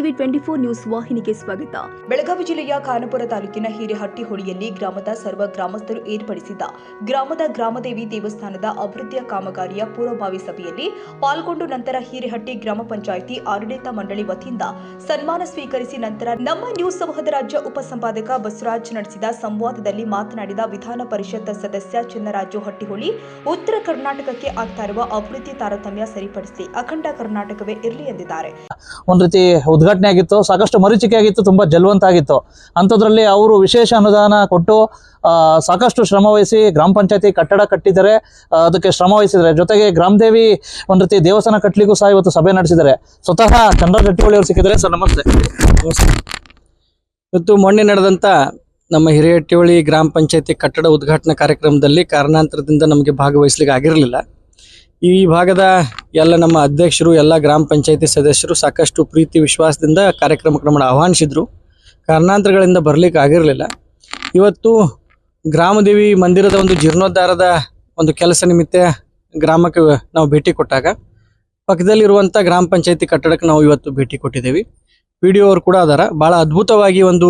TV twenty four news ವಾಹಿನಿಗೆ ಸ್ವಾಗತ. ಬೆಳಗಾವಿ ಜಿಲ್ಲೆಯ ಖಾನಪುರ ತಾಲೂಕಿನ ಹಿರೇಹಟ್ಟಿಹೊಳಿಯಲ್ಲಿ ಗ್ರಾಮದ ಸರ್ವ ಗ್ರಾಮಸ್ಥರು ಏರ್ಪಡಿಸಿದ್ದ ಗ್ರಾಮದ ಗ್ರಾಮದೇವಿ ದೇವಸ್ಥಾನದ ಅಭಿವೃದ್ಧಿಯ ಕಾಮಗಾರಿಯ ಪೂರ್ವಭಾವಿ ಸಭೆಯಲ್ಲಿ ಪಾಲ್ಗೊಂಡು ನಂತರ ಹಿರೇಹಟ್ಟಿ ಗ್ರಾಮ ಪಂಚಾಯಿತಿ ಆಡಳಿತ ಮಂಡಳಿ ವತಿಯಿಂದ ಸನ್ಮಾನ ಸ್ವೀಕರಿಸಿ ನಂತರ ನಮ್ಮ ನ್ಯೂಸ್ ಸಮೂಹದ ರಾಜ್ಯ ಉಪಸಂಪಾದಕ ಬಸವರಾಜ್ ನಡೆಸಿದ ಸಂವಾದದಲ್ಲಿ ಮಾತನಾಡಿದ ವಿಧಾನ ಪರಿಷತ್ ಸದಸ್ಯ ಚಿನ್ನರಾಜು ಹಟ್ಟಿಹೊಳಿ ಉತ್ತರ ಕರ್ನಾಟಕಕ್ಕೆ ಆಗ್ತಾ ಇರುವ ಅಭಿವೃದ್ಧಿ ತಾರತಮ್ಯ ಸರಿಪಡಿಸಿ ಅಖಂಡ ಕರ್ನಾಟಕವೇ ಇರಲಿ ಎಂದಿದ್ದಾರೆ. ಒಂದ್ ರೀತಿ ಉದ್ಘಾಟನೆ ಆಗಿತ್ತು, ಸಾಕಷ್ಟು ಮರೀಚಿಕೆ ಆಗಿತ್ತು, ತುಂಬ ಜಲ್ವಂತ ಆಗಿತ್ತು. ಅಂಥದ್ರಲ್ಲಿ ಅವರು ವಿಶೇಷ ಅನುದಾನ ಕೊಟ್ಟು ಸಾಕಷ್ಟು ಶ್ರಮ ವಹಿಸಿ ಗ್ರಾಮ ಪಂಚಾಯತಿ ಕಟ್ಟಡ ಕಟ್ಟಿದ್ದಾರೆ ಅದಕ್ಕೆ ಶ್ರಮ ವಹಿಸಿದ್ದಾರೆ ಜೊತೆಗೆ ಗ್ರಾಮದೇವಿ ಒಂದು ರೀತಿ ದೇವಸ್ಥಾನ ಕಟ್ಟಲಿಕ್ಕೂ ಸಹ ಇವತ್ತು ಸಭೆ ನಡೆಸಿದ್ದಾರೆ ಸ್ವತಃ ಚಂದ್ರ ಜಟ್ಟಿಹೊಳಿ ಅವರು ಸಿಕ್ಕಿದ್ದಾರೆ ಸರ್ ನಮಸ್ತೆ. ಇವತ್ತು ಮೊನ್ನೆ ನಡೆದಂಥ ನಮ್ಮ ಹಿರಿಯಟ್ಟಿಹೊಳಿ ಗ್ರಾಮ ಪಂಚಾಯತಿ ಕಟ್ಟಡ ಉದ್ಘಾಟನಾ ಕಾರ್ಯಕ್ರಮದಲ್ಲಿ ಕಾರಣಾಂತರದಿಂದ ನಮಗೆ ಭಾಗವಹಿಸ್ಲಿಕ್ಕೆ ಆಗಿರಲಿಲ್ಲ. ಈ ಭಾಗದ ಎಲ್ಲ ನಮ್ಮ ಅಧ್ಯಕ್ಷರು, ಎಲ್ಲ ಗ್ರಾಮ ಪಂಚಾಯತಿ ಸದಸ್ಯರು ಸಾಕಷ್ಟು ಪ್ರೀತಿ ವಿಶ್ವಾಸದಿಂದ ಕಾರ್ಯಕ್ರಮಕ್ಕೆ ನಮ್ಮನ್ನು ಆಹ್ವಾನಿಸಿದ್ರು. ಕಾರಣಾಂತರಗಳಿಂದ ಬರಲಿಕ್ಕೆ ಆಗಿರಲಿಲ್ಲ. ಇವತ್ತು ಗ್ರಾಮದೇವಿ ಮಂದಿರದ ಒಂದು ಜೀರ್ಣೋದ್ಧಾರದ ಒಂದು ಕೆಲಸ ನಿಮಿತ್ತ ಗ್ರಾಮಕ್ಕೆ ನಾವು ಭೇಟಿ ಕೊಟ್ಟಾಗ ಪಕ್ಕದಲ್ಲಿರುವಂಥ ಗ್ರಾಮ ಪಂಚಾಯತಿ ಕಟ್ಟಡಕ್ಕೆ ನಾವು ಇವತ್ತು ಭೇಟಿ ಕೊಟ್ಟಿದ್ದೇವೆ. ಪಿ ಡಿ ಅವರು ಕೂಡ ಅದಾರ. ಭಾಳ ಅದ್ಭುತವಾಗಿ ಒಂದು,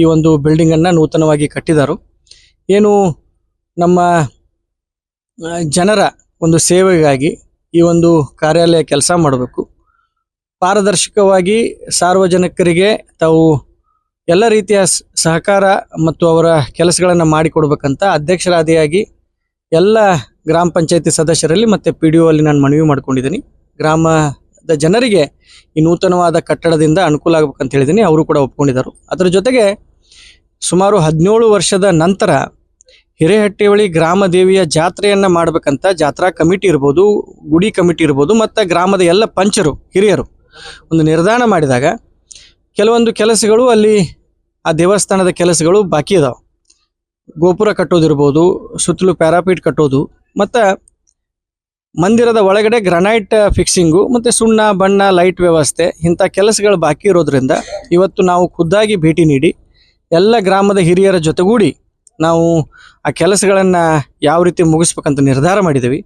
ಈ ಒಂದು ಬಿಲ್ಡಿಂಗ್ ಅನ್ನ ನೂತನವಾಗಿ ಕಟ್ಟಿದರು. ಏನು ನಮ್ಮ ಜನರ ಒಂದು ಸೇವೆಗಾಗಿ ಈ ಒಂದು ಕಾರ್ಯಾಲಯ ಕೆಲಸ ಮಾಡಬೇಕು. ಪಾರದರ್ಶಕವಾಗಿ ಸಾರ್ವಜನಿಕರಿಗೆ ತಾವು ಎಲ್ಲ ರೀತಿಯ ಸಹಕಾರ ಮತ್ತು ಅವರ ಕೆಲಸಗಳನ್ನು ಮಾಡಿಕೊಡ್ಬೇಕಂತ ಅಧ್ಯಕ್ಷರಾದಿಯಾಗಿ ಎಲ್ಲ ಗ್ರಾಮ ಪಂಚಾಯತಿ ಸದಸ್ಯರಲ್ಲಿ ಮತ್ತು ಪಿ ಡಿ ಅಲ್ಲಿ ನಾನು ಮನವಿ ಮಾಡ್ಕೊಂಡಿದ್ದೀನಿ. ಗ್ರಾಮದ ಜನರಿಗೆ ಈ ನೂತನವಾದ ಕಟ್ಟಡದಿಂದ ಅನುಕೂಲ ಆಗ್ಬೇಕಂತ ಹೇಳಿದ್ದೀನಿ. ಅವರು ಕೂಡ ಒಪ್ಕೊಂಡಿದ್ದರು. ಅದರ ಜೊತೆಗೆ ಸುಮಾರು ಹದಿನೇಳು ವರ್ಷದ ನಂತರ ಹಿರೇಹಟ್ಟಿಹೊಳಿ ಗ್ರಾಮ ದೇವಿಯ ಜಾತ್ರೆಯನ್ನ ಮಾಡ್ಬೇಕಂತ ಜಾತ್ರಾ ಕಮಿಟಿ ಇರ್ಬೋದು, ಗುಡಿ ಕಮಿಟಿ ಇರ್ಬೋದು, ಮತ್ತು ಗ್ರಾಮದ ಎಲ್ಲ ಪಂಚರು, ಹಿರಿಯರು ಒಂದು ನಿರ್ಧಾರ ಮಾಡಿದಾಗ ಕೆಲವೊಂದು ಕೆಲಸಗಳು ಅಲ್ಲಿ ಆ ದೇವಸ್ಥಾನದ ಕೆಲಸಗಳು ಬಾಕಿ ಇದಾವೆ ಗೋಪುರ ಕಟ್ಟೋದಿರ್ಬೋದು ಸುತ್ತಲೂ ಪ್ಯಾರಾಪೀಟ್ ಕಟ್ಟೋದು, ಮತ್ತು ಮಂದಿರದ ಒಳಗಡೆ ಗ್ರನೈಟ್ ಫಿಕ್ಸಿಂಗು, ಮತ್ತು ಸುಣ್ಣ, ಬಣ್ಣ, ಲೈಟ್ ವ್ಯವಸ್ಥೆ ಇಂಥ ಕೆಲಸಗಳು ಬಾಕಿ ಇರೋದ್ರಿಂದ ಇವತ್ತು ನಾವು ಖುದ್ದಾಗಿ ಭೇಟಿ ನೀಡಿ ಎಲ್ಲ ಗ್ರಾಮದ ಹಿರಿಯರ ಜೊತೆಗೂಡಿ ನಾವು ಆ ಕೆಲಸಗಳನ್ನು ಯಾವ ರೀತಿ ಮುಗಿಸ್ಬೇಕಂತ ನಿರ್ಧಾರ ಮಾಡಿದ್ದೀವಿ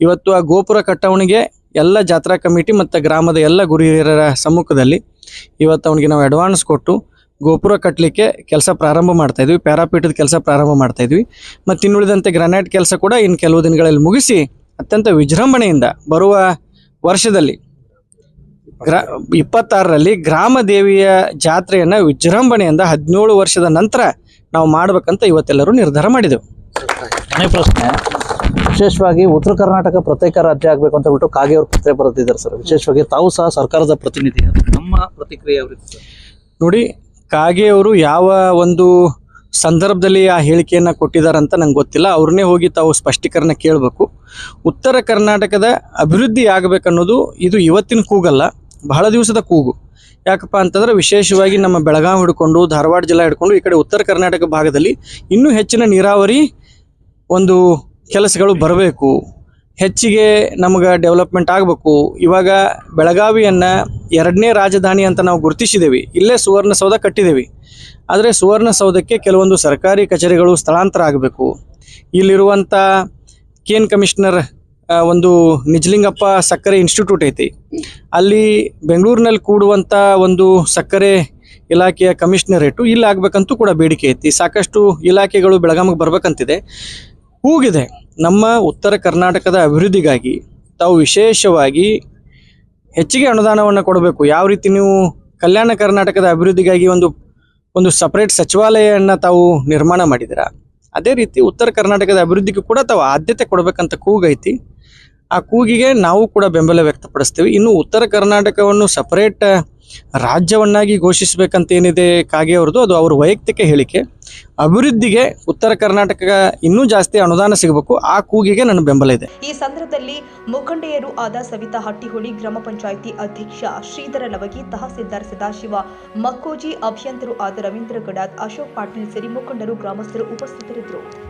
ಇವತ್ತು ಆ ಗೋಪುರ ಕಟ್ಟವಣಿಗೆ ಎಲ್ಲ ಜಾತ್ರಾ ಕಮಿಟಿ ಮತ್ತು ಗ್ರಾಮದ ಎಲ್ಲ ಗುರು ಹಿರಿಯರ ಸಮ್ಮುಖದಲ್ಲಿ ಇವತ್ತು ಅವನಿಗೆ ನಾವು ಅಡ್ವಾನ್ಸ್ ಕೊಟ್ಟು ಗೋಪುರ ಕಟ್ಟಲಿಕ್ಕೆ ಕೆಲಸ ಪ್ರಾರಂಭ ಮಾಡ್ತಾ ಇದ್ವಿ. ಪ್ಯಾರಾಪೀಠದ ಕೆಲಸ ಪ್ರಾರಂಭ ಮಾಡ್ತಾ ಇದ್ವಿ. ಮತ್ತು ಇನ್ನುಳಿದಂತೆ ಗ್ರಾನೈಟ್ ಕೆಲಸ ಕೂಡ ಇನ್ನು ಕೆಲವು ದಿನಗಳಲ್ಲಿ ಮುಗಿಸಿ ಅತ್ಯಂತ ವಿಜೃಂಭಣೆಯಿಂದ ಬರುವ ವರ್ಷದಲ್ಲಿ ಗ್ರಾ ಇಪ್ಪತ್ತಾರರಲ್ಲಿ ಗ್ರಾಮ ದೇವಿಯ ಜಾತ್ರೆಯನ್ನು ವಿಜೃಂಭಣೆಯಿಂದ ಹದಿನೇಳು ವರ್ಷದ ನಂತರ ನಾವು ಮಾಡಬೇಕಂತ ಇವತ್ತೆಲ್ಲರೂ ನಿರ್ಧಾರ ಮಾಡಿದೆವು. ಮನೆ ಪ್ರಶ್ನೆ ವಿಶೇಷವಾಗಿ ಉತ್ತರ ಕರ್ನಾಟಕ ಪ್ರತ್ಯೇಕ ರಾಜ್ಯ ಆಗಬೇಕು ಅಂತ ಹೇಳ್ಬಿಟ್ಟು ಕಾಗೆ ಅವರು ಪತ್ರ ಬರೆದಿದ್ದಾರೆ ಸರ್. ವಿಶೇಷವಾಗಿ ತಾವು ಸಹ ಸರ್ಕಾರದ ಪ್ರತಿನಿಧಿ ನಮ್ಮ ಪ್ರತಿಕ್ರಿಯೆ ಅವರಿಗೆ ನೋಡಿ ಸರ್? ನೋಡಿ ಕಾಗೆಯವರು ಯಾವ ಒಂದು ಸಂದರ್ಭದಲ್ಲಿ ಆ ಹೇಳಿಕೆಯನ್ನು ಕೊಟ್ಟಿದ್ದಾರಂತ ನಂಗೆ ಗೊತ್ತಿಲ್ಲ. ಅವ್ರನ್ನೇ ಹೋಗಿ ತಾವು ಸ್ಪಷ್ಟೀಕರಣ ಕೇಳಬೇಕು. ಉತ್ತರ ಕರ್ನಾಟಕದ ಅಭಿವೃದ್ಧಿ ಆಗಬೇಕನ್ನೋದು ಇದು ಇವತ್ತಿನ ಕೂಗಲ್ಲ ಬಹಳ ದಿವಸದ ಕೂಗು. ಯಾಕಪ್ಪ ಅಂತಂದ್ರೆ ವಿಶೇಷವಾಗಿ ನಮ್ಮ ಬೆಳಗಾವಿ ಹಿಡ್ಕೊಂಡು, ಧಾರವಾಡ ಜಿಲ್ಲಾ ಹಿಡ್ಕೊಂಡು, ಈ ಕಡೆ ಉತ್ತರ ಕರ್ನಾಟಕ ಭಾಗದಲ್ಲಿ ಇನ್ನೂ ಹೆಚ್ಚಿನ ನೀರಾವರಿ ಒಂದು ಕೆಲಸಗಳು ಬರಬೇಕು. ಹೆಚ್ಚಿಗೆ ನಮಗೆ ಡೆವಲಪ್ಮೆಂಟ್ ಆಗಬೇಕು. ಇವಾಗ ಬೆಳಗಾವಿಯನ್ನು ಎರಡನೇ ರಾಜಧಾನಿ ಅಂತ ನಾವು ಗುರುತಿಸಿದ್ದೇವೆ ಇಲ್ಲೇ ಸುವರ್ಣಸೌಧ ಕಟ್ಟಿದ್ದೇವೆ ಆದರೆ ಸುವರ್ಣಸೌಧಕ್ಕೆ ಕೆಲವೊಂದು ಸರ್ಕಾರಿ ಕಚೇರಿಗಳು ಸ್ಥಳಾಂತರ ಆಗಬೇಕು. ಇಲ್ಲಿರುವಂಥ ಕೇನ್ ಕಮಿಷನರ್ ಒಂದು ನಿಜಲಿಂಗಪ್ಪ ಸಕ್ಕರೆ ಇನ್ಸ್ಟಿಟ್ಯೂಟ್ ಐತಿ. ಅಲ್ಲಿ ಬೆಂಗಳೂರಿನಲ್ಲಿ ಕೂಡುವಂಥ ಒಂದು ಸಕ್ಕರೆ ಇಲಾಖೆಯ ಕಮಿಷನರೇಟು ಇಲ್ಲಿ ಆಗ್ಬೇಕಂತೂ ಕೂಡ ಬೇಡಿಕೆ ಐತಿ. ಸಾಕಷ್ಟು ಇಲಾಖೆಗಳು ಬೆಳಗಾವಿಗೆ ಬರ್ಬೇಕಂತಿದೆ. ಕೂಗಿದೆ ನಮ್ಮ ಉತ್ತರ ಕರ್ನಾಟಕದ ಅಭಿವೃದ್ಧಿಗಾಗಿ ತಾವು ವಿಶೇಷವಾಗಿ ಹೆಚ್ಚಿಗೆ ಅನುದಾನವನ್ನು ಕೊಡಬೇಕು. ಯಾವ ರೀತಿ ನೀವು ಕಲ್ಯಾಣ ಕರ್ನಾಟಕದ ಅಭಿವೃದ್ಧಿಗಾಗಿ ಒಂದು ಒಂದು ಸಪರೇಟ್ ಸಚಿವಾಲಯವನ್ನು ತಾವು ನಿರ್ಮಾಣ ಮಾಡಿದಿರ ಅದೇ ರೀತಿ ಉತ್ತರ ಕರ್ನಾಟಕದ ಅಭಿವೃದ್ಧಿಗೂ ಕೂಡ ತಾವು ಆದ್ಯತೆ ಕೊಡಬೇಕಂತ ಕೂಗೈತಿ. ಆ ಕೂಗಿಗೆ ನಾವು ಕೂಡ ಬೆಂಬಲ ವ್ಯಕ್ತಪಡಿಸ್ತೀವಿ. ಇನ್ನು ಉತ್ತರ ಕರ್ನಾಟಕವನ್ನು ಸಪರೇಟ್ ರಾಜ್ಯವನ್ನಾಗಿ ಘೋಷಿಸಬೇಕಂತ ಏನಿದೆ ಕಾಗೆ ಅವ್ರದ್ದು, ಅದು ಅವರ ವೈಯಕ್ತಿಕ ಹೇಳಿಕೆ. ಅಭಿವೃದ್ಧಿಗೆ ಉತ್ತರ ಕರ್ನಾಟಕ ಇನ್ನೂ ಜಾಸ್ತಿ ಅನುದಾನ ಸಿಗಬೇಕು. ಆ ಕೂಗಿಗೆ ನನ್ನ ಬೆಂಬಲ ಇದೆ. ಈ ಸಂದರ್ಭದಲ್ಲಿ ಮುಖಂಡೆಯರು ಆದ ಸವಿತಾ ಹಟ್ಟಿಹೊಳಿ ಗ್ರಾಮ ಪಂಚಾಯಿತಿ ಅಧ್ಯಕ್ಷ ಶ್ರೀಧರ ಲವಗಿ, ತಹಸೀಲ್ದಾರ್ ಸದಾಶಿವ, ಮಕ್ಕೋಜಿ ಅಭಿಯಂತರು ಆದ ರವೀಂದ್ರ ಗಡಾದ್, ಅಶೋಕ್ ಪಾಟೀಲ್ ಸೇರಿ ಮುಖಂಡರು ಗ್ರಾಮಸ್ಥರು ಉಪಸ್ಥಿತರಿದ್ದರು.